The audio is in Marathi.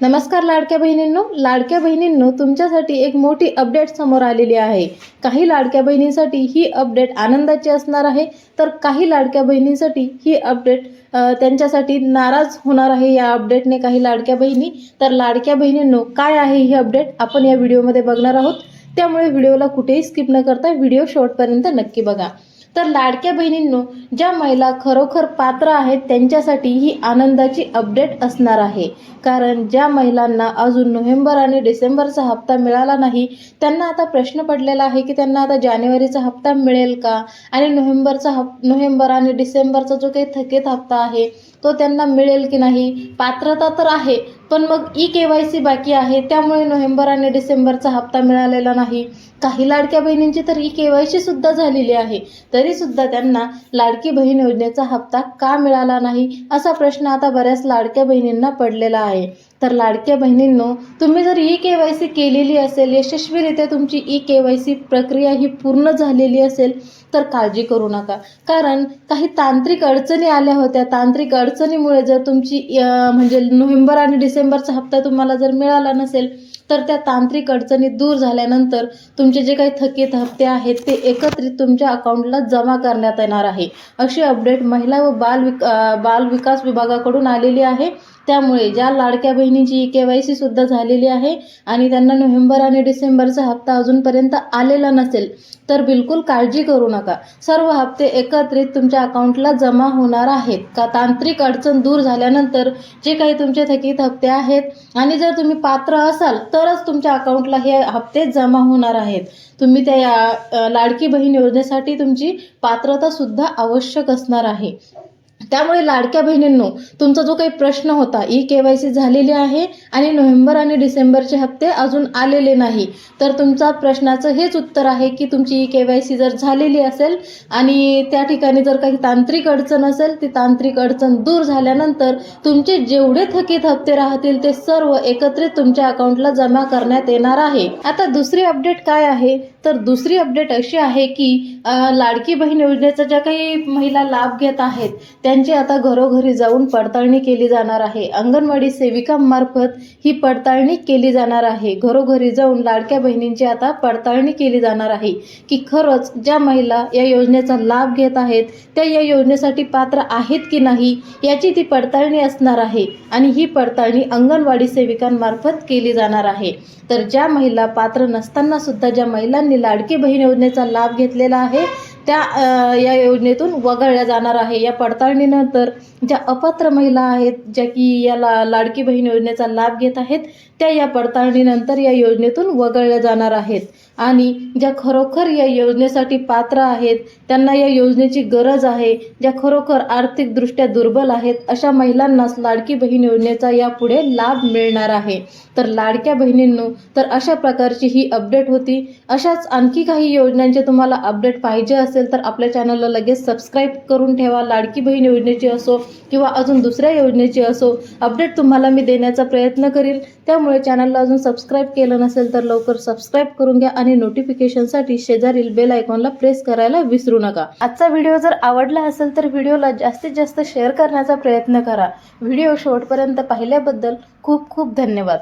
नमस्कार लाडक्या बहिणींनो. लाडक्या बहिणींनो तुमच्यासाठी एक मोठी अपडेट समोर आलेली आहे. काही लाडक्या बहिणींसाठी ही अपडेट आनंदाची असणार आहे तर काही लाडक्या बहिणींसाठी ही अपडेट त्यांच्यासाठी नाराज होणार आहे या अपडेटने काही लाडक्या बहिणी. तर लाडक्या बहिणींनो काय आहे ही अपडेट आपण या व्हिडिओमध्ये बघणार आहोत. त्यामुळे व्हिडिओला कुठेही स्किप न करता व्हिडिओ शेवटपर्यंत नक्की बघा. तर लाडक्या बहिणींनो ज्या महिला खरोखर पात्र आहेत त्यांच्यासाठी ही आनंदाची अपडेट असणार आहे. कारण ज्या महिलांना अजून नोव्हेंबर आणि डिसेंबरचा हप्ता मिळाला नाही त्यांना आता प्रश्न पडलेला आहे की त्यांना आता जानेवारीचा हप्ता मिळेल का? आणि नोव्हेंबरचा हप नोव्हेंबर आणि डिसेंबरचा जो काही थकीत हप्ता आहे तो त्यांना मिळेल की नाही? पात्रता तर आहे पण मग ई के वाय सी बाकी आहे त्यामुळे नोव्हेंबर आणि डिसेंबरचा हप्ता मिळालेला नाही. काही लाडक्या बहिणींची तर ई के वाय सी सुद्धा झालेली आहे. तरी सुद्धा त्यांना लाडकी बहीण योजनेचा हप्ता का मिळाला नाही असा प्रश्न आता बऱ्याच लाडक्या बहिणींना पडलेला आहे. तर लाडक्या बहिणींनो तुम्ही जर ई के वाय सी केलेली असेल यशस्वीरित्या तुमची ई के वाय सी प्रक्रिया ही पूर्ण झालेली असेल तर काळजी करू नका. कारण काही तांत्रिक अडचणी आल्या होत्या. तांत्रिक अडचणीमुळे जर तुमची म्हणजे नोव्हेंबर आणि डिसेंबरचा हप्ता तुम्हाला जर मिळाला नसेल तर त्या तांत्रिक अडचणी दूर झाल्यानंतर तुमचे जे काही थकीत हप्ते आहेत ते एकत्रित तुमच्या अकाउंटला जमा करण्यात येणार आहे. अशी अपडेट महिला व बाल विक बाल विकास विभागाकडून आलेली आहे. त्यामुळे ज्या लाडक्या बहिणीची के वाय सी सुद्धा झालेली आहे आणि त्यांना नोव्हेंबर आणि डिसेंबरचा हप्ता अजूनपर्यंत आलेला नसेल तर बिलकुल काळजी करू नका. सर्व हप्ते एकत्रित तुमच्या अकाउंटला जमा होणार आहेत. का तांत्रिक अडचण दूर झाल्यानंतर जे काही तुमचे थकीत हप्ते आहेत आणि जर तुम्ही पात्र असाल तरच तुमच्या अकाउंटला हे हप्ते जमा होणार आहेत. तुम्ही त्या या, लाडकी बहीण योजनेसाठी तुमची पात्रता सुद्धा आवश्यक असणार आहे. त्यामुळे लाडक्या बहिणींनो तुमचा जो काही प्रश्न होता ई के वाय सी झालेली आहे आणि नोव्हेंबर आणि डिसेंबरचे हप्ते अजून आलेले नाही तर तुमचा प्रश्नाचं हेच उत्तर आहे की तुमची ई के वाय सी जर झालेली असेल आणि त्या ठिकाणी जर काही तांत्रिक अडचण असेल ती तांत्रिक अडचण दूर झाल्यानंतर तुमचे जेवढे थकीत हप्ते राहतील ते सर्व एकत्रित तुमच्या अकाउंटला जमा करण्यात येणार आहे. आता दुसरी अपडेट काय आहे? तर दुसरी अपडेट अशी आहे की लाडकी बहीण योजनेचा ज्या काही महिला लाभ घेत आहेत त्यांची आता घरोघरी जाऊन पडताळणी केली जाणार आहे. अंगणवाडी सेविकांमार्फत ही पडताळणी केली जाणार आहे. घरोघरी जाऊन लाडक्या बहिणींची आता पडताळणी केली जाणार आहे. की खरंच ज्या महिला या योजनेचा लाभ घेत आहेत त्या या योजनेसाठी पात्र आहेत की नाही याची ती पडताळणी असणार आहे. आणि ही पडताळणी अंगणवाडी सेविकांमार्फत केली जाणार आहे. तर ज्या महिला पात्र नसताना सुद्धा ज्या महिलांनी लाडकी बहीण योजनेचा लाभ घेतलेला आहे त्या या योजनेतून वगळल्या जाणार आहे. या पडताळणीनंतर ज्या अपात्र महिला आहेत ज्या की या ला लाडकी बहीण योजनेचा लाभ घेत आहेत त्या या पडताळणीनंतर या योजनेतून वगळल्या जाणार आहेत. आणि ज्या खरोखर या योजनेसाठी पात्र आहेत त्यांना या योजनेची गरज आहे. ज्या खरोखर आर्थिकदृष्ट्या दुर्बल आहेत अशा महिलांनाच लाडकी बहीण योजनेचा यापुढे लाभ मिळणार आहे. तर लाडक्या बहिणींनो तर अशा प्रकारची ही अपडेट होती. अशाच आणखी काही योजनांचे तुम्हाला अपडेट पाहिजे असेल तर आपल्या चॅनलला लगेच सबस्क्राईब करून ठेवा. लाडकी बहीण योजनेची असो किंवा अजून दुसऱ्या योजनेची असो अपडेट तुम्हाला मी देण्याचा प्रयत्न करील. त्यामुळे चॅनलला अजून सबस्क्राईब केलं नसेल तर लवकर सबस्क्राईब करून घ्या आणि नोटिफिकेशनसाठी शेजारील बेल आयकॉनला प्रेस करायला विसरू नका. आजचा व्हिडिओ जर आवडला असेल तर व्हिडिओला जास्तीत जास्त शेअर करण्याचा प्रयत्न करा. व्हिडिओ शेवटपर्यंत पाहिल्याबद्दल खूप खूप धन्यवाद.